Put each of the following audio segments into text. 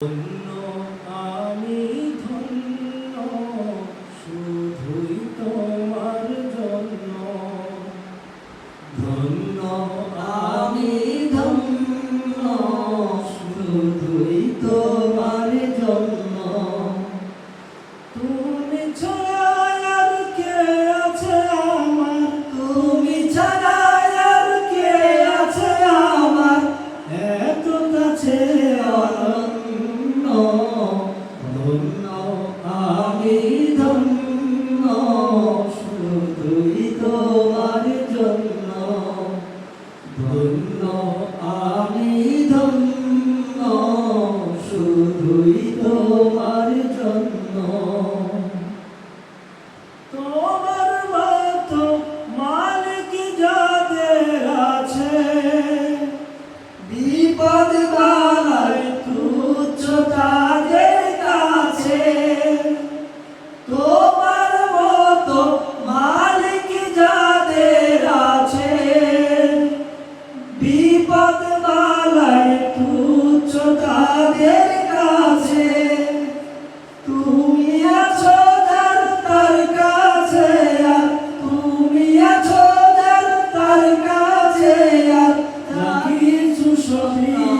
One.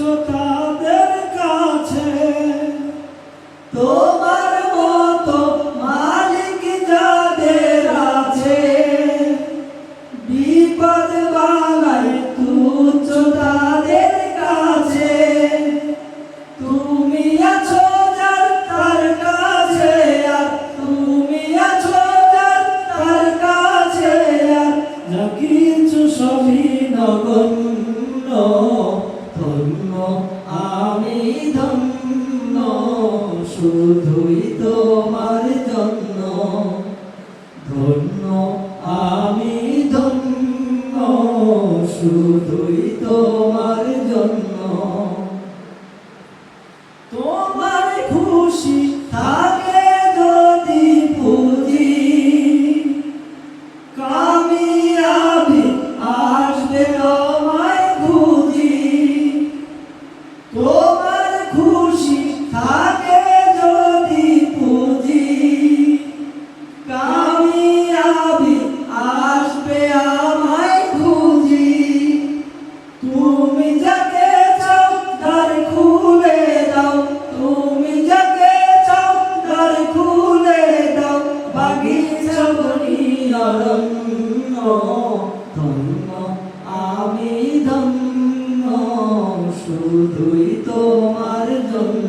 শ্রোতাদের কাছে। তোমার মতো মালিক যাদের আছে, বিপদ বালাই তুচ্ছ তাদের কাছে। তুমি আছো যার তার কাছে, আর তুমি আছো যার তার কাছে, আর যা কিছু সবই নগণ্য। জন্য। তোমার খুশি থাকে যদি বুঝি, কামিয়াবি আসবে আমায় খুঁজি। তোমার খুশি থাকে যদি বুঝি, কামিয়াবি আসবে আমার ধন্য শুধুই তোমার জন্য।